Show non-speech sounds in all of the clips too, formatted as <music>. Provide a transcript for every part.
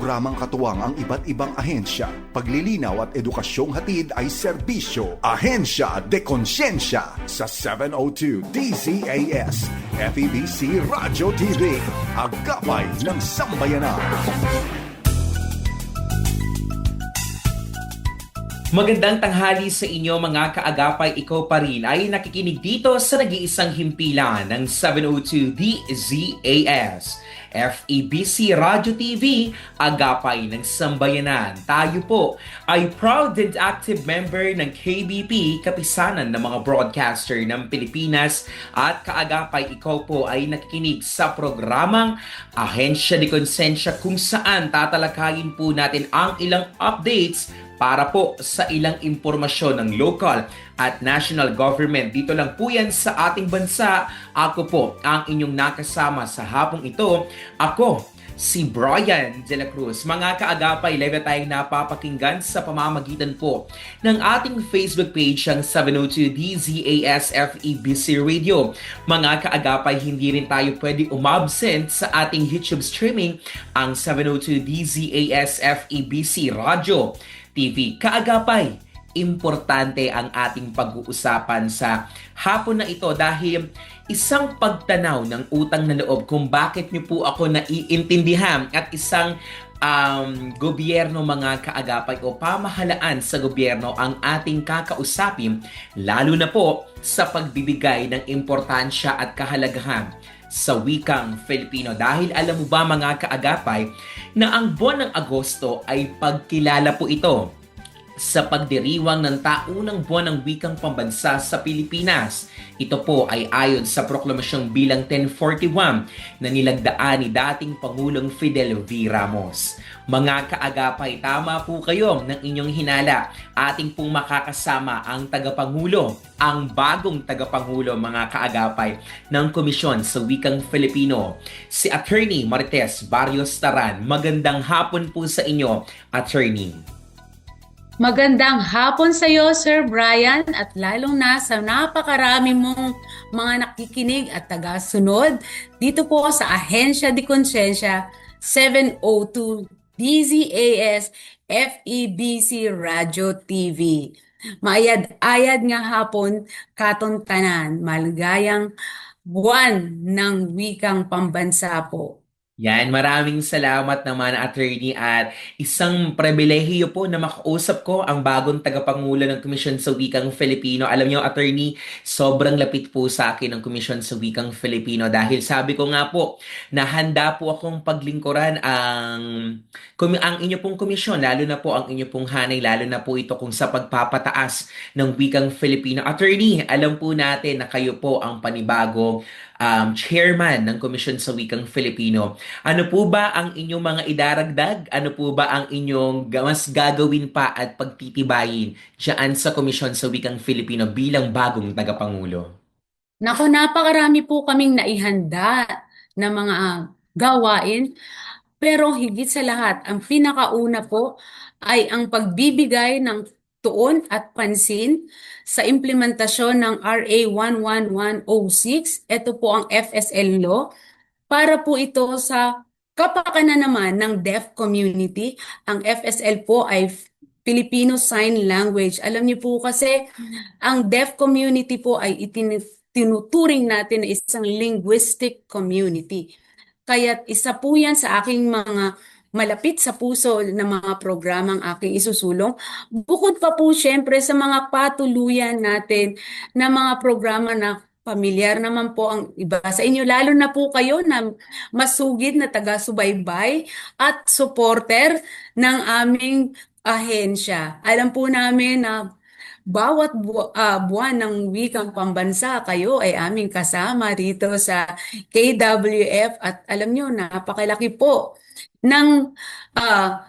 Programang katuwang ang iba't ibang ahensya. Paglilinaw at edukasyong hatid ay serbisyo. Ahensya de Konsyensya sa 702 DZAS. FEBC Radio TV. Agapay ng Sambayanan. Magandang tanghali sa inyo mga kaagapay, ikaw pa rin ay nakikinig dito sa nag-iisang himpilan ng 702 DZAS. FEBC Radio TV, Agapay ng Sambayanan. Tayo po ay proud and active member ng KBP, kapisanan ng mga broadcaster ng Pilipinas at kaagapay ikaw po ay nakikinig sa programang Ahensya de Konsensya kung saan tatalakayin po natin ang ilang updates para po sa ilang impormasyon ng local at national government. Dito lang po yan sa ating bansa. Ako po ang inyong nakasama sa hapong ito. Ako, si Brian De La Cruz. Mga kaagapay, live tayong napapakinggan sa pamamagitan po ng ating Facebook page ang 702 DZAS FEBC Radio. Mga kaagapay, hindi rin tayo pwede umabsent sa ating YouTube streaming ang 702 DZAS FEBC Radio TV. Kaagapay, importante ang ating pag-uusapan sa hapon na ito dahil isang pagtanaw ng utang na loob kung bakit niyo po ako naiintindihan at isang um, gobyerno mga kaagapay o pamahalaan sa gobyerno ang ating kakausapin lalo na po sa pagbibigay ng importansya at kahalagahan sa wikang Filipino. Dahil alam mo ba mga kaagapay na ang buwan ng Agosto ay pagkilala po ito sa pagdiriwang ng taunang buwan ng wikang pambansa sa Pilipinas. Ito po ay ayon sa proklamasyong bilang 1041 na nilagdaan ni dating Pangulong Fidel V. Ramos. Mga kaagapay, tama po kayo ng inyong hinala. Ating pong makakasama ang tagapangulo, ang bagong tagapangulo mga kaagapay ng Komisyon sa Wikang Filipino, si Attorney Marites Barrios Taran. Magandang hapon po sa inyo, Attorney. Magandang hapon sa iyo, Sir Brian, at lalong na sa napakarami mong mga nakikinig at tagasunod dito po sa Ahensya de Konsensya 702 DZAS FEBC Radio TV. Maayad-ayad nga hapon katuntanan, maligayang buwan ng wikang pambansa po. Yan, maraming salamat naman attorney at isang pribilehiyo po na makausap ko ang bagong tagapangulo ng Komisyon sa Wikang Filipino. Alam niyo attorney, sobrang lapit po sa akin ng Komisyon sa Wikang Filipino dahil sabi ko nga po na handa po akong paglingkuran ang ang inyo pong komisyon, lalo na po ang inyo pong hanay, lalo na po ito kung sa pagpapataas ng Wikang Filipino. Attorney, alam po natin na kayo po ang panibagong um, chairman ng Komisyon sa Wikang Filipino. Ano po ba ang inyong mga idaragdag? Ano po ba ang inyong mas gagawin pa at pagtitibayin dyan sa Komisyon sa Wikang Filipino bilang bagong tagapangulo? Naku, napakarami po kaming naihanda na mga gawain. Pero higit sa lahat, ang pinakauna po ay ang pagbibigay ng tuon at pansin sa implementasyon ng RA 11106. Ito po ang FSL law. Para po ito sa kapakanan naman ng deaf community. Ang FSL po ay Filipino Sign Language. Alam niyo po kasi ang deaf community po ay itin tinuturing natin na isang linguistic community. Kaya isa po yan sa aking mga malapit sa puso na mga programang aking isusulong. Bukod pa po syempre sa mga patuluyan natin na mga programa na pamilyar naman po ang iba sa inyo, lalo na po kayo na masugid na taga-subaybay at supporter ng aming ahensya. Alam po namin na bawat bu- ah, buwan ng wikang pambansa, kayo ay aming kasama dito sa KWF at alam nyo, napakalaki po ng ah,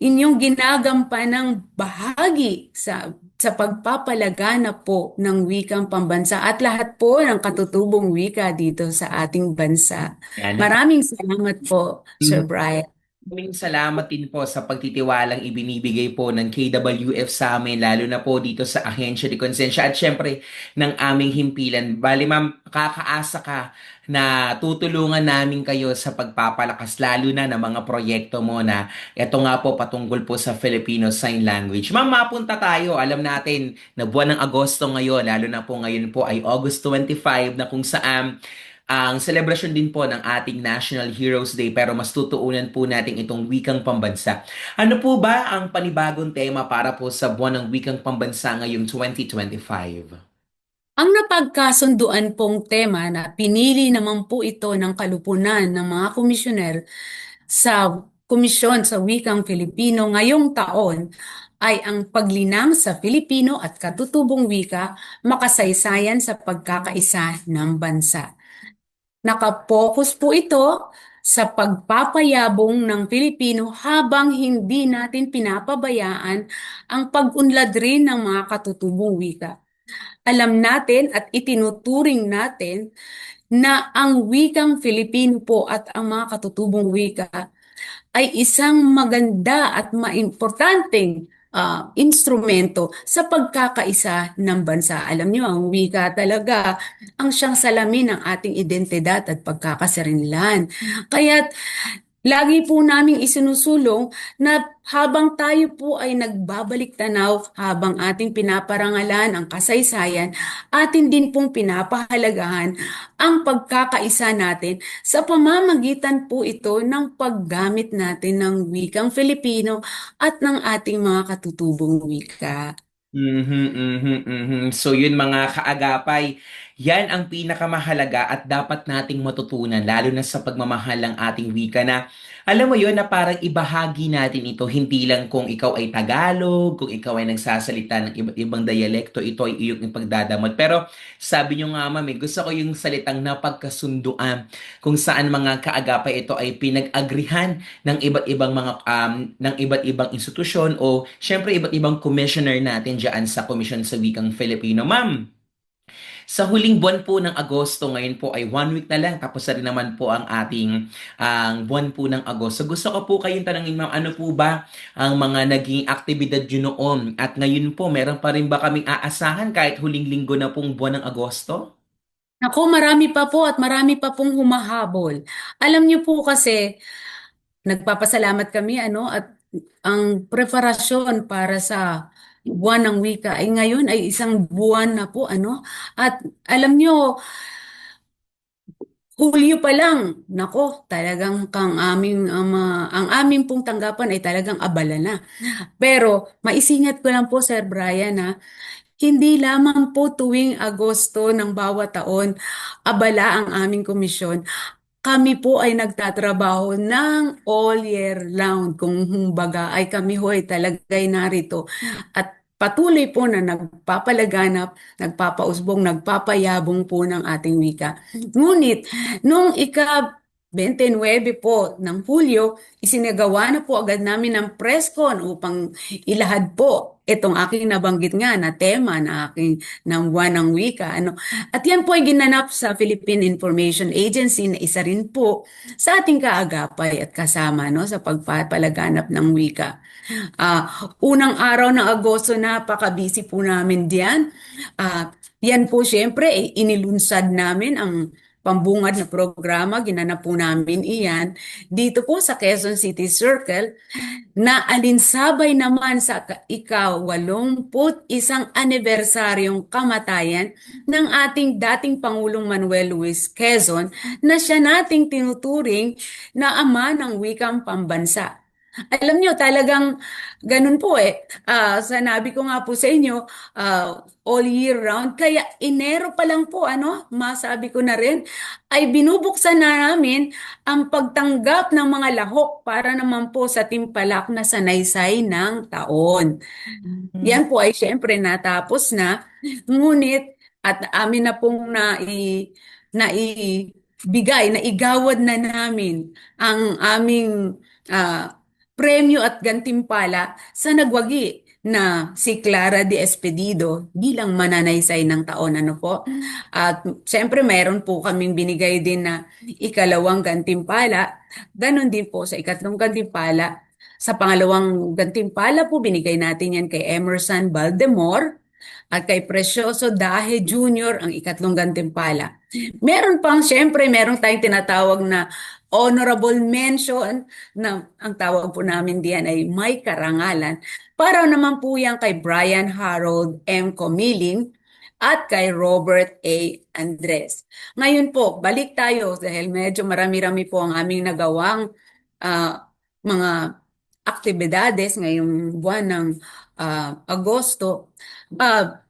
inyong ginagampanang bahagi sa sa pagpapalaganap po ng wikang pambansa at lahat po ng katutubong wika dito sa ating bansa. Maraming salamat po, Sir Brian. Maraming salamat din po sa pagtitiwalang ibinibigay po ng KWF sa amin, lalo na po dito sa Ahensya de Konsensya at syempre ng aming himpilan. Bali ma'am, kakaasa ka na tutulungan namin kayo sa pagpapalakas lalo na ng mga proyekto mo na ito nga po patungkol po sa Filipino Sign Language. Ma'am, mapunta tayo. Alam natin na buwan ng Agosto ngayon, lalo na po ngayon po ay August 25 na kung saan ang celebration din po ng ating National Heroes Day pero mas tutuunan po natin itong wikang pambansa. Ano po ba ang panibagong tema para po sa buwan ng wikang pambansa ngayong 2025? Ang napagkasunduan pong tema na pinili naman po ito ng kalupunan ng mga komisyoner sa Komisyon sa Wikang Filipino ngayong taon ay ang paglinang sa Filipino at katutubong wika makasaysayan sa pagkakaisa ng bansa. Nakapokus po ito sa pagpapayabong ng Pilipino habang hindi natin pinapabayaan ang pag-unlad rin ng mga katutubong wika. Alam natin at itinuturing natin na ang wikang Filipino po at ang mga katutubong wika ay isang maganda at maimportanteng ah, instrumento sa pagkakaisa ng bansa. Alam niyo, ang wika talaga ang siyang salamin ng ating identidad at pagkakasarinlan. Kaya't lagi po naming isinusulong na habang tayo po ay nagbabalik tanaw, habang ating pinaparangalan ang kasaysayan, atin din pong pinapahalagahan ang pagkakaisa natin sa pamamagitan po ito ng paggamit natin ng wikang Filipino at ng ating mga katutubong wika. Mhm, mhm, mhm. So yun mga kaagapay, yan ang pinakamahalaga at dapat nating matutunan lalo na sa pagmamahal ng ating wika na alam mo yun na parang ibahagi natin ito hindi lang kung ikaw ay Tagalog, kung ikaw ay nagsasalita ng iba't ibang dialekto, ito ay iyong ipagdadamot. Pero sabi nyo nga mami, gusto ko yung salitang napagkasunduan kung saan mga kaagapay ito ay pinag-agrihan ng iba't ibang mga um, ng iba't ibang institusyon o syempre iba't ibang commissioner natin diyan sa Komisyon sa Wikang Filipino. Ma'am, sa huling buwan po ng Agosto, ngayon po ay one week na lang, tapos na rin naman po ang ating ang buwan po ng Agosto. Gusto ko po kayong tanongin, ma'am, ano po ba ang mga naging aktibidad nyo noon? At ngayon po, meron pa rin ba kaming aasahan kahit huling linggo na pong buwan ng Agosto? Ako, marami pa po at marami pa pong humahabol. Alam niyo po kasi, nagpapasalamat kami ano at ang preparasyon para sa buwan ng wika ay ngayon ay isang buwan na po ano at alam niyo Hulyo pa lang, nako, talagang kang aming ang, ah, ang aming pong tanggapan ay talagang abala na. Pero maisingat ko lang po Sir Brian ha, hindi lamang po tuwing Agosto ng bawat taon abala ang aming komisyon. Kami po ay nagtatrabaho ng all year round. Kung humbaga ay kami ho ay talagay narito. At patuloy po na nagpapalaganap, nagpapausbong, nagpapayabong po ng ating wika. Ngunit, nung ika 29 po ng Hulyo, isinagawa na po agad namin ng press con upang ilahad po itong aking nabanggit nga na tema na aking ng ng wika. Ano. At yan po ay ginanap sa Philippine Information Agency na isa rin po sa ating kaagapay at kasama no, sa pagpapalaganap ng wika. Ah, unang araw ng Agosto, napaka-busy po namin diyan. Ah, yan po syempre, eh, inilunsad namin ang pambungad na programa, ginanap po namin iyan dito po sa Quezon City Circle na alinsabay naman sa ika-walumput isang anibersaryong kamatayan ng ating dating Pangulong Manuel Luis Quezon na siya nating tinuturing na ama ng wikang pambansa. Alam nyo, talagang ganun po eh. Ah, sanabi ko nga po sa inyo, ah, all year round. Kaya Enero pa lang po, ano, masabi ko na rin, ay binubuksan na namin ang pagtanggap ng mga lahok para naman po sa timpalak na sanaysay ng taon. Yan po ay syempre natapos na, ngunit at amin na pong nai, naibigay, naigawad na namin ang aming ah, premyo at gantimpala sa nagwagi na si Clara de Espedido bilang mananaysay ng taon. Ano po? At siyempre mayroon po kaming binigay din na ikalawang gantimpala. Ganon din po sa ikatlong gantimpala. Sa pangalawang gantimpala po, binigay natin yan kay Emerson Baldemore at kay Precioso Dahe Jr. ang ikatlong gantimpala. Meron pang, siyempre, meron tayong tinatawag na honorable mention na ang tawag po namin diyan ay may karangalan. Para naman po yan kay Brian Harold M. Comiling at kay Robert A. Andres. Ngayon po, balik tayo dahil medyo marami-rami po ang aming nagawang ah, mga aktibidades ngayong buwan ng ah, Agosto. Ah,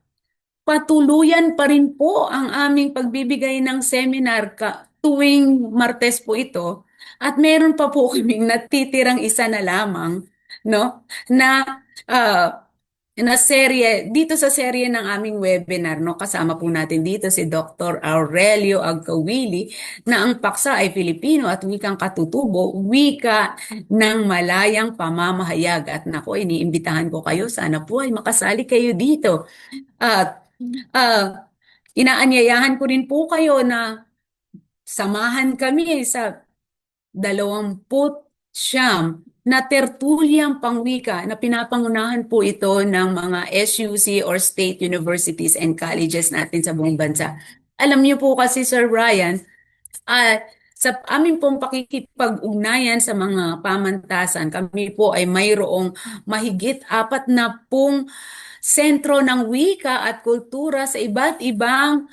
Patuluyan pa rin po ang aming pagbibigay ng seminar ka, tuwing Martes po ito at meron pa po <laughs> kaming natitirang isa na lamang no? Na ah, na serye dito sa serye ng aming webinar no? Kasama po natin dito si Dr. Aurelio Agkawili na ang paksa ay Filipino at wikang katutubo wika ng malayang pamamahayag. At nako iniimbitahan ko kayo sana po ay makasali kayo dito. At ah, inaanyayahan ko rin po kayo na samahan kami sa dalawamput siyam na tertulyang pangwika na pinapangunahan po ito ng mga SUC or state universities and colleges natin sa buong bansa. Alam niyo po kasi Sir Ryan, ah, sa amin pong pakikipag-ugnayan sa mga pamantasan, kami po ay mayroong mahigit apat na pong sentro ng wika at kultura sa iba't ibang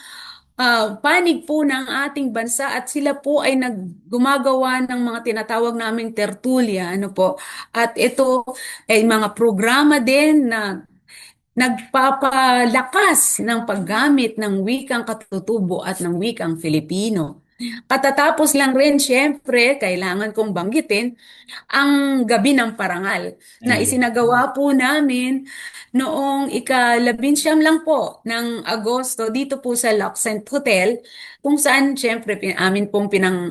ah, panig po ng ating bansa at sila po ay naggumagawa ng mga tinatawag naming tertulya, ano po. At ito ay mga programa din na nagpapalakas ng paggamit ng wikang katutubo at ng wikang Filipino. Katatapos lang rin, syempre, kailangan kong banggitin ang Gabi ng Parangal na Ayun. isinagawa po namin noong ikalabinsyam lang po ng Agosto dito po sa Luxent Hotel kung saan syempre pin, amin pong pinang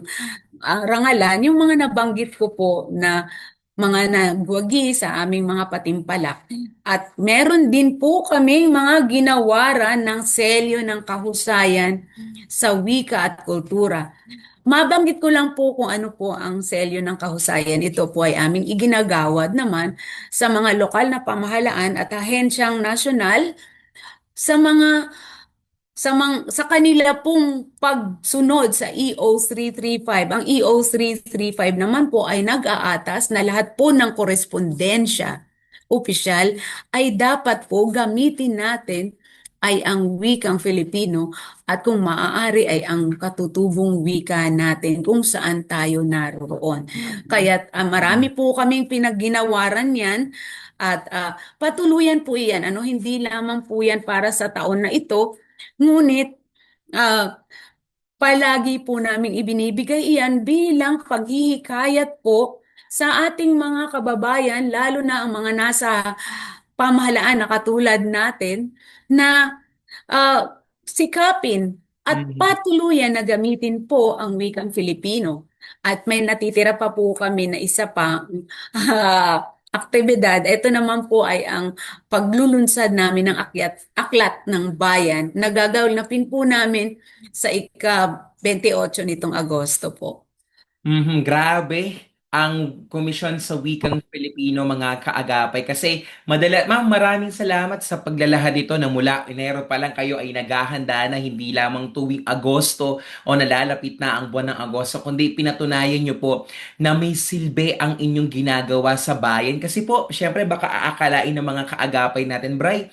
ah, rangalan yung mga nabanggit ko po na mga nagwagi sa aming mga patimpalak. At meron din po kaming mga ginawaran ng selyo ng kahusayan sa wika at kultura. Mabanggit ko lang po kung ano po ang selyo ng kahusayan. Ito po ay aming iginagawad naman sa mga lokal na pamahalaan at ahensyang nasyonal sa mga sa mang, sa kanila pong pagsunod sa E EO 335. Ang E EO 335 naman po ay nag-aatas na lahat po ng korespondensya opisyal ay dapat po gamitin natin ay ang wikang Filipino at kung maaari ay ang katutubong wika natin kung saan tayo naroon. Kaya ah, marami po kaming pinagginawaran yan at ah, patuluyan po iyan. Ano, hindi lamang po yan para sa taon na ito, ngunit ah, palagi po namin ibinibigay iyan bilang paghihikayat po sa ating mga kababayan, lalo na ang mga nasa pamahalaan na katulad natin, na ah, sikapin at Mhm. patuluyan na gamitin po ang wikang Filipino. At may natitira pa po kami na isa pang <laughs> ah, aktibidad. Ito naman po ay ang paglulunsad namin ng akyat, aklat ng bayan na gaganapin po namin sa ika-28 nitong Agosto po. Mhm, grabe ang komisyon sa wikang Filipino mga kaagapay. Kasi madala ma'am maraming salamat sa paglalahad nito na mula Enero pa lang kayo ay naghahanda na hindi lamang tuwing Agosto o nalalapit na ang buwan ng Agosto kundi pinatunayan nyo po na may silbi ang inyong ginagawa sa bayan. Kasi po syempre baka aakalain ng mga kaagapay natin. Bray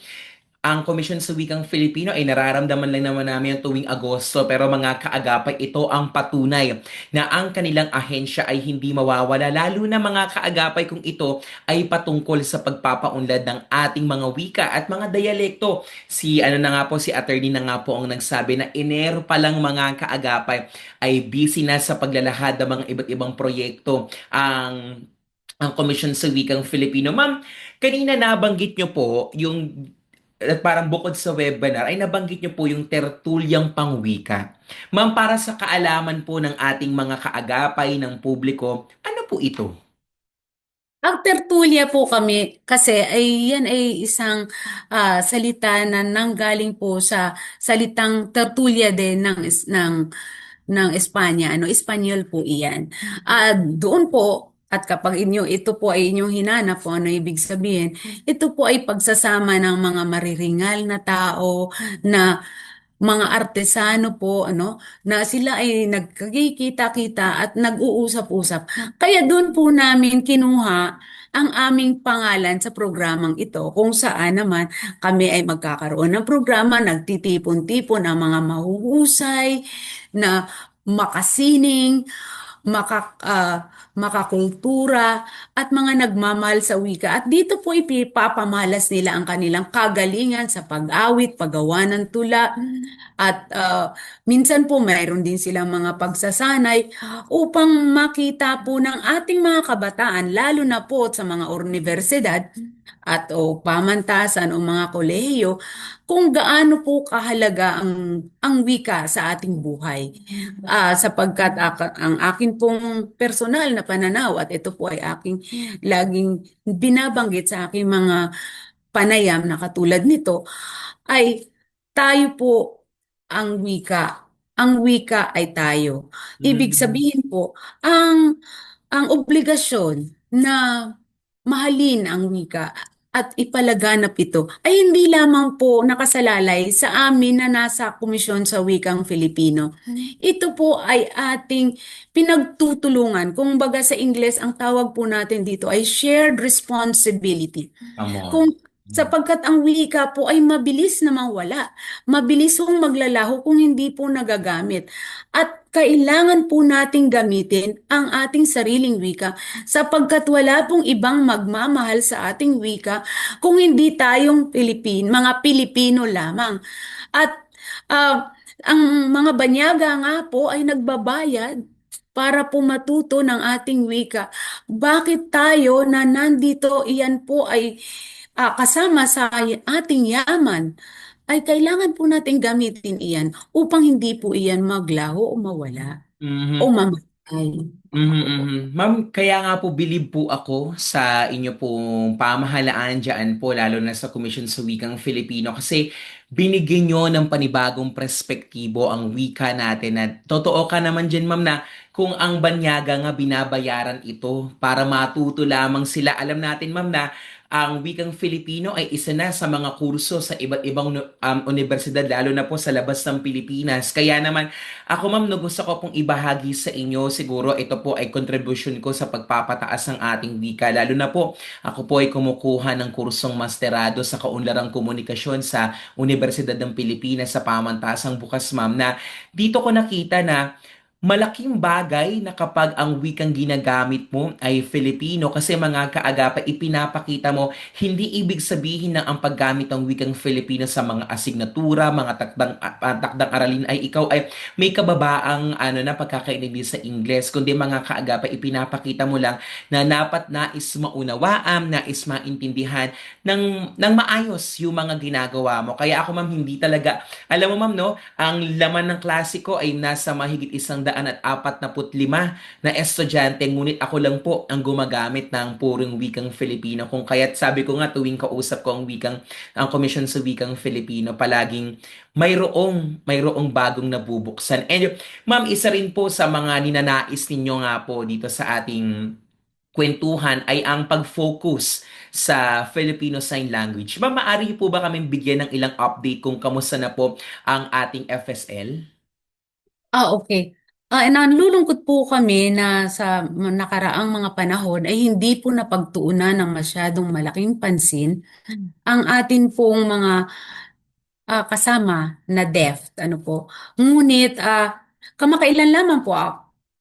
ang Komisyon sa Wikang Filipino ay nararamdaman lang naman namin yung tuwing Agosto pero mga kaagapay ito ang patunay na ang kanilang ahensya ay hindi mawawala lalo na mga kaagapay kung ito ay patungkol sa pagpapaunlad ng ating mga wika at mga dialekto. Si ano na nga po si attorney na nga po ang nagsabi na Enero pa lang mga kaagapay ay busy na sa paglalahad ng mga iba't ibang proyekto ang ang Komisyon sa Wikang Filipino. Ma'am, kanina nabanggit nyo po yung at parang bukod sa webinar ay nabanggit niyo po yung tertulyang pangwika. Ma'am, para sa kaalaman po ng ating mga kaagapay ng publiko, ano po ito? Ang tertulya po kami kasi ay yan ay isang ah, salita na nanggaling po sa salitang tertulya din ng ng ng Espanya, ano, Espanyol po iyan. Ah, doon po at kapag inyo ito po ay inyong hinanap po ano ibig sabihin, ito po ay pagsasama ng mga mariringal na tao na mga artesano po ano na sila ay nagkikita-kita at nag-uusap-usap. Kaya doon po namin kinuha ang aming pangalan sa programang ito kung saan naman kami ay magkakaroon ng programa, nagtitipon-tipon ang mga mahuhusay na makasining, maka, ah, makakultura at mga nagmamahal sa wika. At dito po ipapamalas nila ang kanilang kagalingan sa pag-awit, paggawa ng tula. At ah, minsan po mayroon din silang mga pagsasanay upang makita po ng ating mga kabataan, lalo na po sa mga universidad at o pamantasan o mga kolehiyo, kung gaano po kahalaga ang, ang wika sa ating buhay. Ah, sapagkat ak- ang akin pong personal na pananaw at ito po ay aking laging binabanggit sa aking mga panayam na katulad nito, ay tayo po ang wika. Ang wika ay tayo. Ibig Mm. sabihin po, ang ang obligasyon na mahalin ang wika at ipalaganap ito ay hindi lamang po nakasalalay sa amin na nasa Komisyon sa Wikang Filipino. Ito po ay ating pinagtutulungan. Kung baga sa Ingles, ang tawag po natin dito ay shared responsibility. Amo. Kung sapagkat ang wika po ay mabilis na mawala, mabilis pong maglalaho kung hindi po nagagamit. At kailangan po nating gamitin ang ating sariling wika sapagkat wala pong ibang magmamahal sa ating wika kung hindi tayong Pilipin, mga Pilipino lamang. At ah, ang mga banyaga nga po ay nagbabayad para po matuto ng ating wika. Bakit tayo na nandito, iyan po ay ah, kasama sa ating yaman, ay kailangan po natin gamitin iyan upang hindi po iyan maglaho o mawala Mhm. o mamatay. Mhm, mhm. Ma'am, kaya nga po bilib po ako sa inyo pong pamahalaan dyan po, lalo na sa Komisyon sa Wikang Filipino kasi binigyan nyo ng panibagong perspektibo ang wika natin na totoo ka naman dyan, ma'am, na kung ang banyaga nga binabayaran ito para matuto lamang sila. Alam natin, ma'am, na ang wikang Filipino ay isa na sa mga kurso sa iba't ibang um, universidad, lalo na po sa labas ng Pilipinas. Kaya naman, ako ma'am, no, gusto ko pong ibahagi sa inyo, siguro ito po ay contribution ko sa pagpapataas ng ating wika. Lalo na po, ako po ay kumukuha ng kursong masterado sa kaunlarang komunikasyon sa Universidad ng Pilipinas sa pamantasang bukas ma'am na dito ko nakita na malaking bagay na kapag ang wikang ginagamit mo ay Filipino kasi mga kaagapa ipinapakita mo hindi ibig sabihin na ang paggamit ng wikang Filipino sa mga asignatura, mga takdang, ah, takdang aralin ay ikaw ay may kababaang ano na pagkakaintindi sa Ingles kundi mga kaagapa ipinapakita mo lang na dapat nais maunawaan, nais maintindihan ng ng maayos yung mga ginagawa mo. Kaya ako ma'am hindi talaga alam mo ma'am no, ang laman ng klase ko ay nasa mahigit isang na estudyante ngunit ako lang po ang gumagamit ng purong wikang Filipino. Kung kaya't sabi ko nga tuwing kausap ko ang wikang ang komisyon sa wikang Filipino palaging mayroong mayroong bagong nabubuksan. And ma'am, isa rin po sa mga ninanais ninyo nga po dito sa ating kwentuhan ay ang pag-focus sa Filipino Sign Language. Ma'am, maaari po ba kaming bigyan ng ilang update kung kamusta na po ang ating FSL? Ah, okay. Ah, nalulungkot po kami na sa nakaraang mga panahon ay hindi po napagtuunan ng masyadong malaking pansin ang atin pong mga ah, kasama na deaf, ano po. Ngunit ah, kamakailan lamang po ah,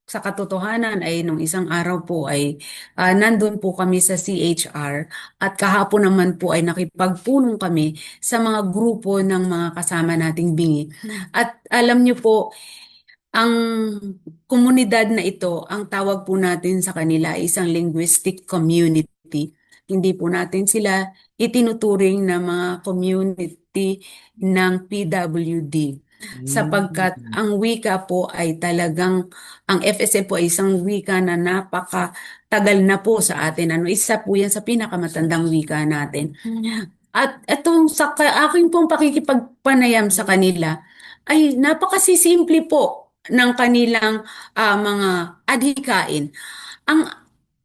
sa katotohanan ay nung isang araw po ay ah, nandun po kami sa CHR at kahapon naman po ay nakipagpulong kami sa mga grupo ng mga kasama nating bingi. At alam niyo po, ang komunidad na ito, ang tawag po natin sa kanila ay isang linguistic community. Hindi po natin sila itinuturing na mga community ng PWD sapagkat ang wika po ay talagang, ang FSM po ay isang wika na napaka tagal na po sa atin. Ano, isa po yan sa pinakamatandang wika natin. At itong sa aking pong pakikipagpanayam sa kanila ay napakasisimple po ng kanilang ah, mga adhikain. Ang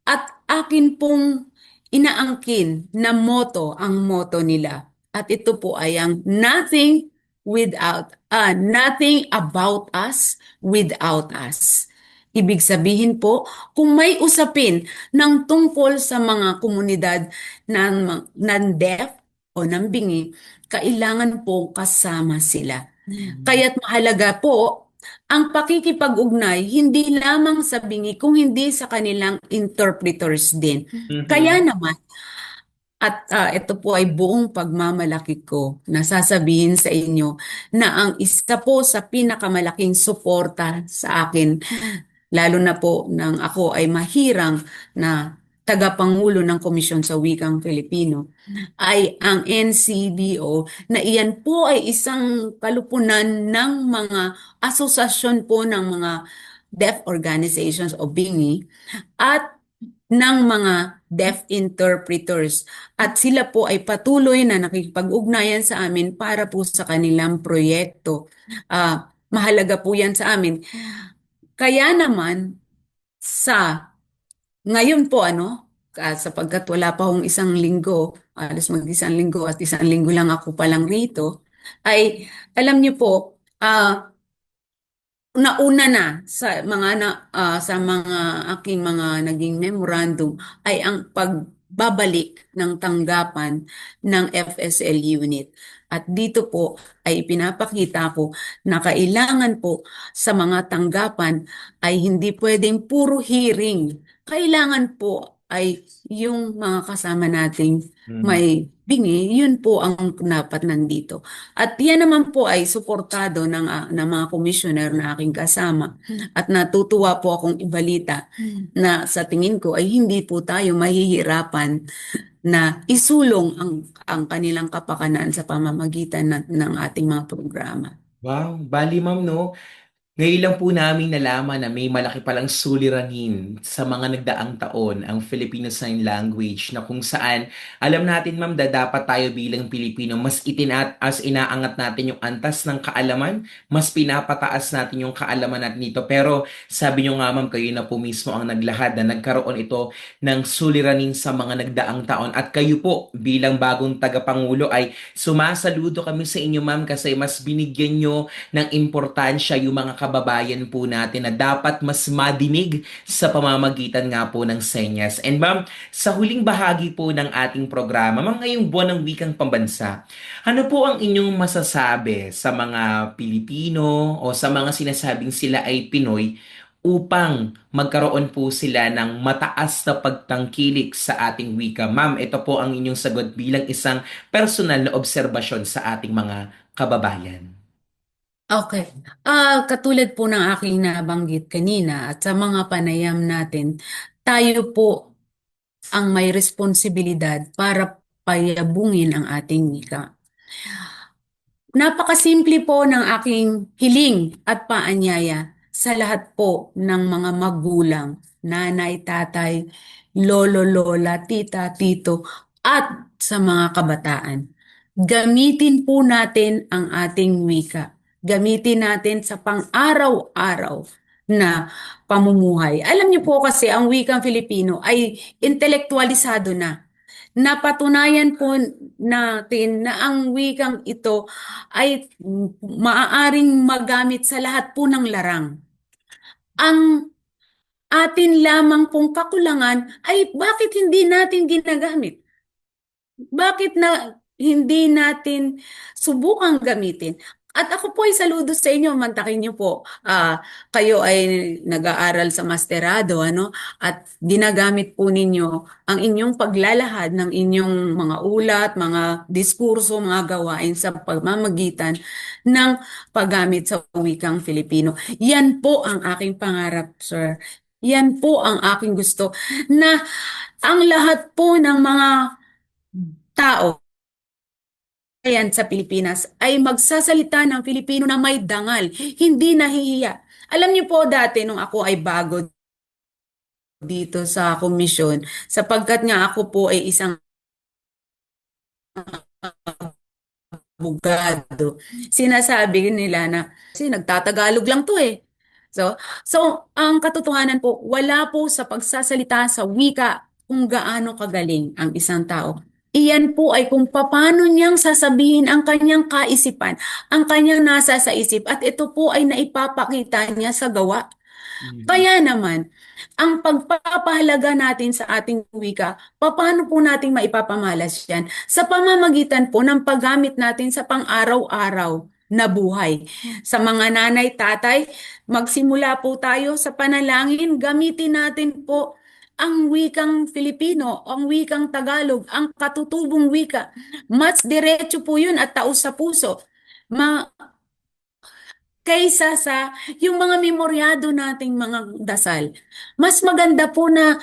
at akin pong inaangkin na motto ang motto nila. At ito po ay ang nothing without ah, nothing about us without us. Ibig sabihin po, kung may usapin ng tungkol sa mga komunidad ng, ng deaf o ng bingi, kailangan po kasama sila. Kaya't mahalaga po ang pakikipag-ugnay hindi lamang sa bingi kung hindi sa kanilang interpreters din. Mhm. Kaya naman, at ah, ito po ay buong pagmamalaki ko na sasabihin sa inyo na ang isa po sa pinakamalaking suporta sa akin, lalo na po nang ako ay mahirang na tagapangulo ng Komisyon sa Wikang Filipino, ay ang NCDO na iyan po ay isang kalupunan ng mga asosasyon po ng mga deaf organizations o bingi at ng mga deaf interpreters at sila po ay patuloy na nakikipag-ugnayan sa amin para po sa kanilang proyekto. Ah, mahalaga po yan sa amin. Kaya naman sa ngayon po ano, ah, sapagkat wala pa akong isang linggo, alas mag isang linggo at isang linggo lang ako pa lang rito, ay alam niyo po, ah, nauna na sa mga na, ah, sa mga aking mga naging memorandum ay ang pagbabalik ng tanggapan ng FSL unit. At dito po ay pinapakita ko na kailangan po sa mga tanggapan ay hindi pwedeng puro hearing. Kailangan po ay yung mga kasama nating Mhm. may bingi, yun po ang dapat nandito. At yan naman po ay suportado ng, ah, ng mga commissioner na aking kasama. At natutuwa po akong ibalita na sa tingin ko ay hindi po tayo mahihirapan na isulong ang, ang kanilang kapakanan sa pamamagitan ng, ng ating mga programa. Wow, bali ma'am no. Ngayon lang po namin nalaman na may malaki palang suliranin sa mga nagdaang taon ang Filipino Sign Language na kung saan alam natin ma'am na dapat tayo bilang Pilipino mas itinat as inaangat natin yung antas ng kaalaman, mas pinapataas natin yung kaalaman natin dito. Pero sabi nyo nga ma'am kayo na po mismo ang naglahad na nagkaroon ito ng suliranin sa mga nagdaang taon at kayo po bilang bagong tagapangulo ay sumasaludo kami sa inyo ma'am kasi mas binigyan nyo ng importansya yung mga kababayan po natin na dapat mas madinig sa pamamagitan nga po ng senyas. And ma'am, sa huling bahagi po ng ating programa, ma'am, ngayong buwan ng wikang pambansa, ano po ang inyong masasabi sa mga Pilipino o sa mga sinasabing sila ay Pinoy upang magkaroon po sila ng mataas na pagtangkilik sa ating wika. Ma'am, ito po ang inyong sagot bilang isang personal na obserbasyon sa ating mga kababayan. Okay. Ah, katulad po ng aking nabanggit kanina at sa mga panayam natin, tayo po ang may responsibilidad para payabungin ang ating wika. Napakasimple po ng aking hiling at paanyaya sa lahat po ng mga magulang, nanay, tatay, lolo, lola, tita, tito, at sa mga kabataan. Gamitin po natin ang ating wika. Gamitin natin sa pang-araw-araw na pamumuhay. Alam niyo po kasi ang wikang Filipino ay intelektualisado na. Napatunayan po natin na ang wikang ito ay maaaring magamit sa lahat po ng larang. Ang atin lamang pong kakulangan ay bakit hindi natin ginagamit? Bakit na hindi natin subukang gamitin? At ako po ay saludo sa inyo, mantakin niyo po. Ah, kayo ay nag-aaral sa masterado, ano? At ginagamit po ninyo ang inyong paglalahad ng inyong mga ulat, mga diskurso, mga gawain sa pamamagitan ng paggamit sa wikang Filipino. Yan po ang aking pangarap, sir. Yan po ang aking gusto na ang lahat po ng mga tao Ayan sa Pilipinas ay magsasalita ng Filipino na may dangal, hindi nahihiya. Alam niyo po dati nung ako ay bago dito sa komisyon sapagkat nga ako po ay isang abogado. Sinasabi nila na kasi nagtatagalog lang to eh. So, so ang katotohanan po, wala po sa pagsasalita sa wika kung gaano kagaling ang isang tao. Iyan po ay kung paano niyang sasabihin ang kanyang kaisipan, ang kanyang nasa sa isip at ito po ay naipapakita niya sa gawa. Kaya naman, ang pagpapahalaga natin sa ating wika, paano po natin maipapamalas yan? Sa pamamagitan po ng paggamit natin sa pang-araw-araw na buhay. Sa mga nanay, tatay, magsimula po tayo sa panalangin, gamitin natin po ang wikang Filipino, ang wikang Tagalog, ang katutubong wika. Mas diretso po yun at taos sa puso. Ma kaysa sa yung mga memoryado nating mga dasal. Mas maganda po na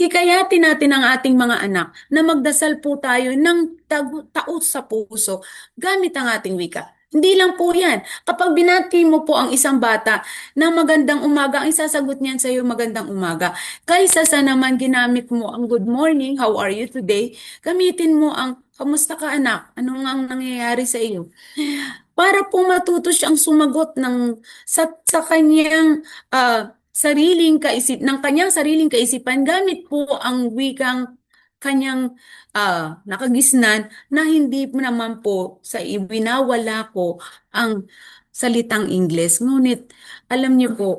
hikayatin natin ang ating mga anak na magdasal po tayo ng taos sa puso gamit ang ating wika. Hindi lang po yan. Kapag binati mo po ang isang bata na magandang umaga, ang isasagot niyan sa iyo magandang umaga. Kaysa sa naman ginamit mo ang good morning, how are you today, gamitin mo ang kamusta ka anak, ano nga ang nangyayari sa iyo para po matuto siyang sumagot ng sa, sa kanyang ah, sariling kaisip ng kanyang sariling kaisipan gamit po ang wikang kanyang ah, nakagisnan na hindi naman po sa ibinawala ko ang salitang Ingles. Ngunit alam niyo po,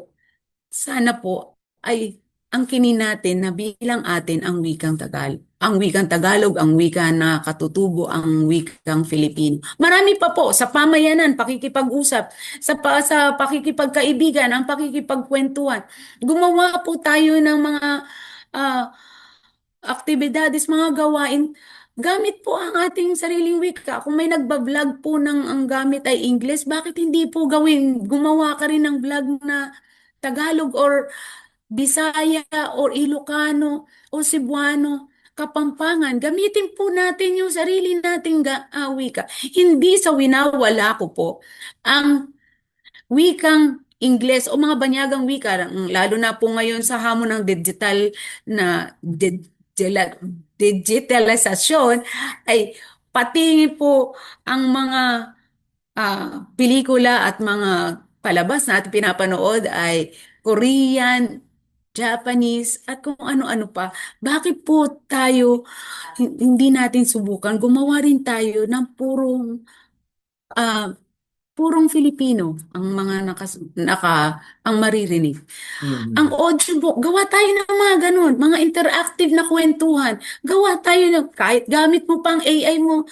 sana po ay ang kinin natin na bilang atin ang wikang Tagalog. Ang wikang Tagalog, ang wika na katutubo, ang wikang Filipino. Marami pa po sa pamayanan, pakikipag-usap, sa, pa, sa pakikipagkaibigan, ang pakikipagkwentuhan. Gumawa po tayo ng mga ah, aktibidades, mga gawain, gamit po ang ating sariling wika. Kung may nagbablog po ng ang gamit ay English, bakit hindi po gawin, gumawa ka rin ng vlog na Tagalog or Bisaya or Ilocano o Cebuano, Kapampangan, gamitin po natin yung sarili nating ah, wika. Hindi sa winawala ko po ang wikang Ingles o mga banyagang wika, lalo na po ngayon sa hamon ng digital na digitala- digitalisasyon, ay pati po ang mga ah, pelikula at mga palabas na ating pinapanood ay Korean, Japanese, at kung ano-ano pa. Bakit po tayo hin- hindi natin subukan? Gumawa rin tayo ng purong ah, purong Filipino ang mga nakas, naka ang maririnig. Ang audiobook, gawa tayo ng mga ganun, mga interactive na kwentuhan. Gawa tayo ng kahit gamit mo pang AI mo,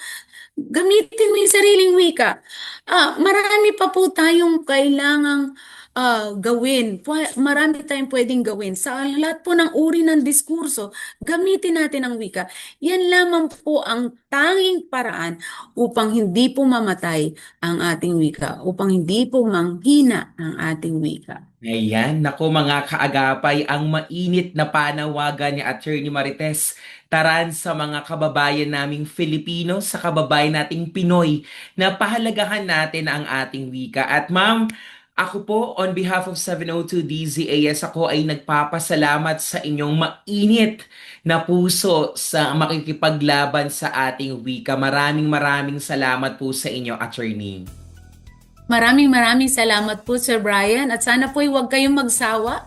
gamitin mo yung sariling wika. Ah, marami pa po tayong kailangang ah, gawin. Marami tayong pwedeng gawin. Sa lahat po ng uri ng diskurso, gamitin natin ang wika. Yan lamang po ang tanging paraan upang hindi po mamatay ang ating wika, upang hindi po manghina ang ating wika. Ayan, nako mga kaagapay, ang mainit na panawagan ni Attorney Marites taran sa mga kababayan naming Filipino, sa kababayan nating Pinoy, na pahalagahan natin ang ating wika. At ma'am, ako po, on behalf of 702 DZAS, ako ay nagpapasalamat sa inyong mainit na puso sa makikipaglaban sa ating wika. Maraming maraming salamat po sa inyo, Attorney. Maraming maraming salamat po Sir Brian at sana po huwag kayong magsawa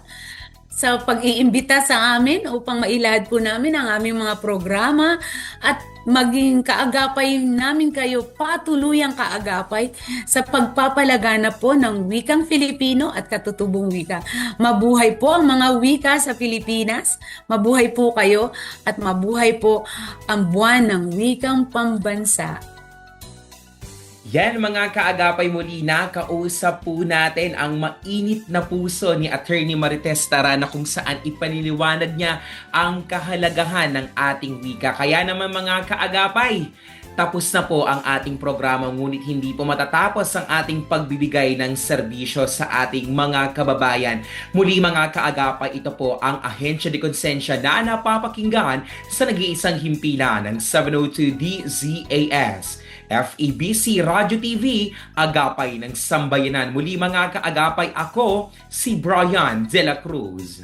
sa pag-iimbita sa amin upang mailahad po namin ang aming mga programa at maging kaagapay namin kayo patuluyang kaagapay sa pagpapalagana po ng wikang Filipino at katutubong wika. Mabuhay po ang mga wika sa Pilipinas, mabuhay po kayo at mabuhay po ang buwan ng wikang pambansa. Yan mga kaagapay muli na kausap po natin ang mainit na puso ni Attorney Marites Tara na kung saan ipaniliwanag niya ang kahalagahan ng ating wika. Kaya naman mga kaagapay, tapos na po ang ating programa ngunit hindi po matatapos ang ating pagbibigay ng serbisyo sa ating mga kababayan. Muli mga kaagapay, ito po ang Ahensya de Konsensya na napapakinggan sa nag-iisang himpilan ng 702 DZAS. FEBC Radio TV, Agapay ng Sambayanan. Muli mga kaagapay, ako si Brian De La Cruz.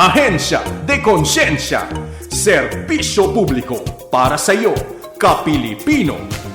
Ahensya de Konsensya. Serbisyo publiko para sa iyo, Kapilipino.